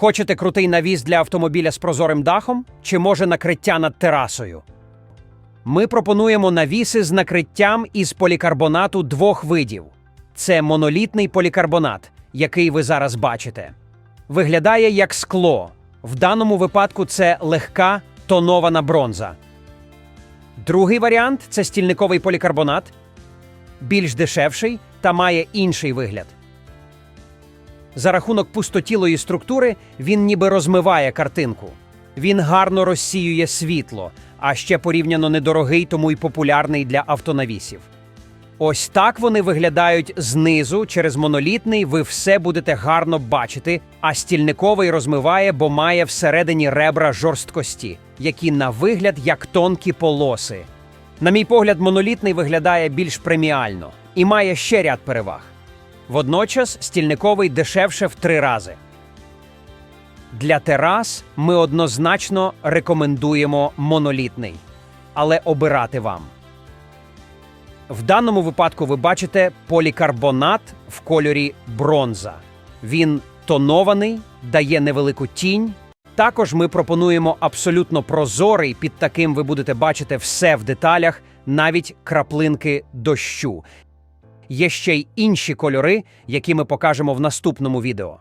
Хочете крутий навіс для автомобіля з прозорим дахом? Чи може накриття над терасою? Ми пропонуємо навіси з накриттям із полікарбонату двох видів. Це монолітний полікарбонат, який ви зараз бачите. Виглядає як скло. В даному випадку це легка тонована бронза. Другий варіант це стільниковий полікарбонат, більш дешевший та має інший вигляд. За рахунок пустотілої структури він ніби розмиває картинку. Він гарно розсіює світло, а ще порівняно недорогий, тому й популярний для автонавісів. Ось так вони виглядають знизу. Через монолітний ви все будете гарно бачити, а стільниковий розмиває, бо має всередині ребра жорсткості, які на вигляд як тонкі полоси. На мій погляд, монолітний виглядає більш преміально і має ще ряд переваг. Водночас стільниковий дешевше в три рази. Для терас ми однозначно рекомендуємо монолітний, але обирати вам. В даному випадку ви бачите полікарбонат в кольорі бронза. Він тонований, дає невелику тінь. Також ми пропонуємо абсолютно прозорий, під таким ви будете бачити все в деталях, навіть краплинки дощу. Є ще й інші кольори, які ми покажемо в наступному відео.